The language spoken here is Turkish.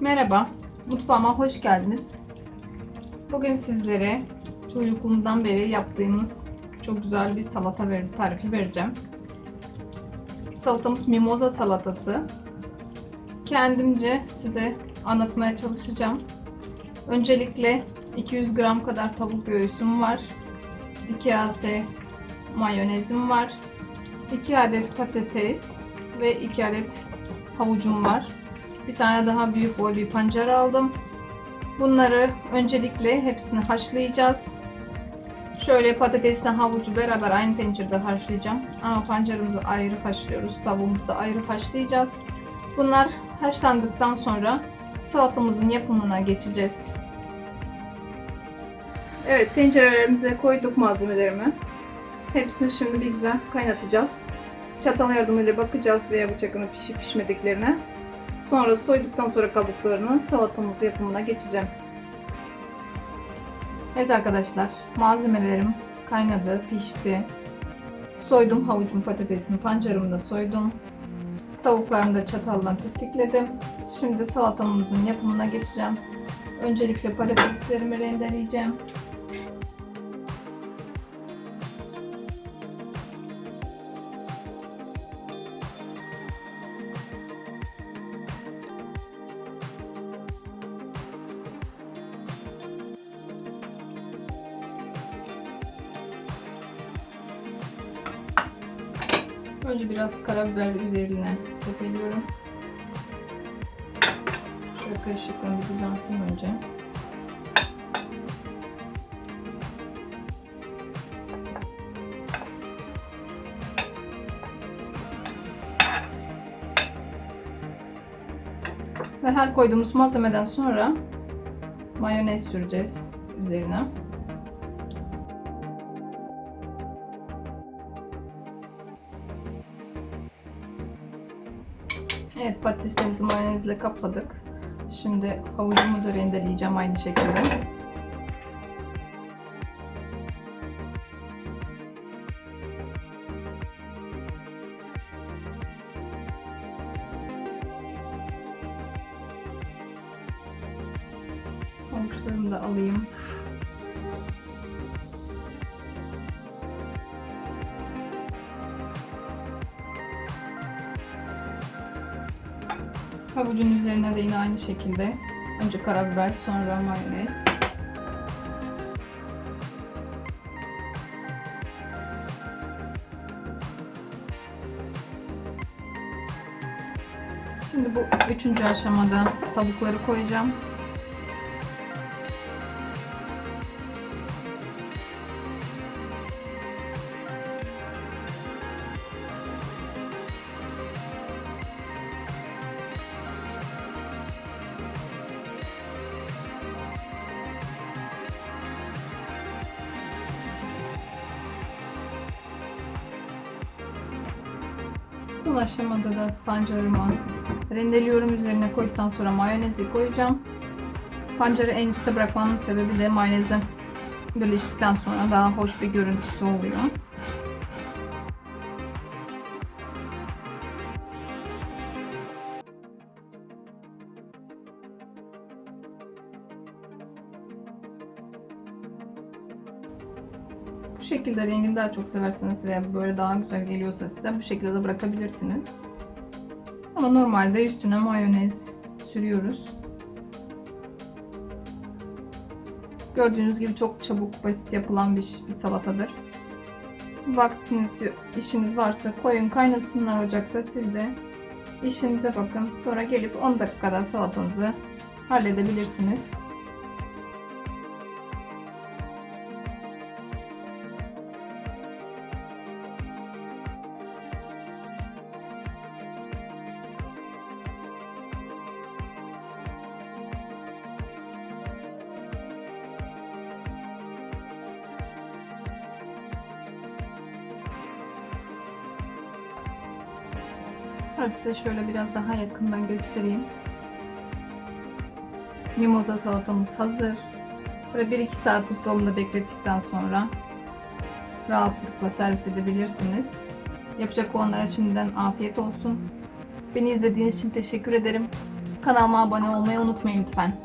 Merhaba, mutfağıma hoş geldiniz. Bugün sizlere çocukluğumdan beri yaptığımız çok güzel bir salata tarifi vereceğim. Salatamız mimoza salatası. Kendimce size anlatmaya çalışacağım. Öncelikle 200 gram kadar tavuk göğsüm var. 2 kase mayonezim var. 2 adet patates ve 2 adet havucum var. Bir tane daha büyük boy bir pancar aldım. Bunları öncelikle hepsini haşlayacağız. Şöyle patatesle havucu beraber aynı tencerede haşlayacağım. Ama pancarımızı ayrı haşlıyoruz. Tavuğumuzu da ayrı haşlayacağız. Bunlar haşlandıktan sonra salatamızın yapımına geçeceğiz. Evet tencerelerimize koyduk malzemelerimi. Hepsini şimdi bir güzel kaynatacağız. Çatal yardımıyla bakacağız veya bıçakla pişip pişmediklerine. Sonra soyduktan sonra kabuklarını salatamız yapımına geçeceğim. Evet arkadaşlar malzemelerim kaynadı, pişti. Soydum havucum, patatesimi, pancarımı da soydum. Tavuklarımı da çataldan tiftikledim. Şimdi salatamızın yapımına geçeceğim. Öncelikle patateslerimi rendeleyeceğim. Önce biraz karabiber üzerine sepeliyorum. Şöyle kaşıkla bir düzelteyim önce. Ve her koyduğumuz malzemeden sonra mayonez süreceğiz üzerine. Evet patateslerimizi mayonezle kapladık. Şimdi havucumu da rendeleyeceğim aynı şekilde. Havuçlarımı da alayım. Havucun üzerine de yine aynı şekilde önce karabiber sonra mayonez. Şimdi bu üçüncü aşamada tavukları koyacağım. Son aşamada da pancarımı rendeliyorum. Üzerine koyduktan sonra mayonezi koyacağım. Pancarı en üstte bırakmamın sebebi de mayonezle birleştikten sonra daha hoş bir görüntüsü oluyor. Bu şekilde rengini daha çok severseniz veya böyle daha güzel geliyorsa size bu şekilde de bırakabilirsiniz. Ama normalde üstüne mayonez sürüyoruz. Gördüğünüz gibi çok çabuk basit yapılan bir, bir salatadır. Vaktiniz, işiniz varsa koyun kaynasınlar ocakta siz de işinize bakın. Sonra gelip 10 dakikada salatanızı halledebilirsiniz. Hadi size şöyle biraz daha yakından göstereyim. Mimoza salatamız hazır. Böyle 1-2 saat buzdolabında beklettikten sonra rahatlıkla servis edebilirsiniz. Yapacak olanlara şimdiden afiyet olsun. Beni izlediğiniz için teşekkür ederim. Kanalıma abone olmayı unutmayın lütfen.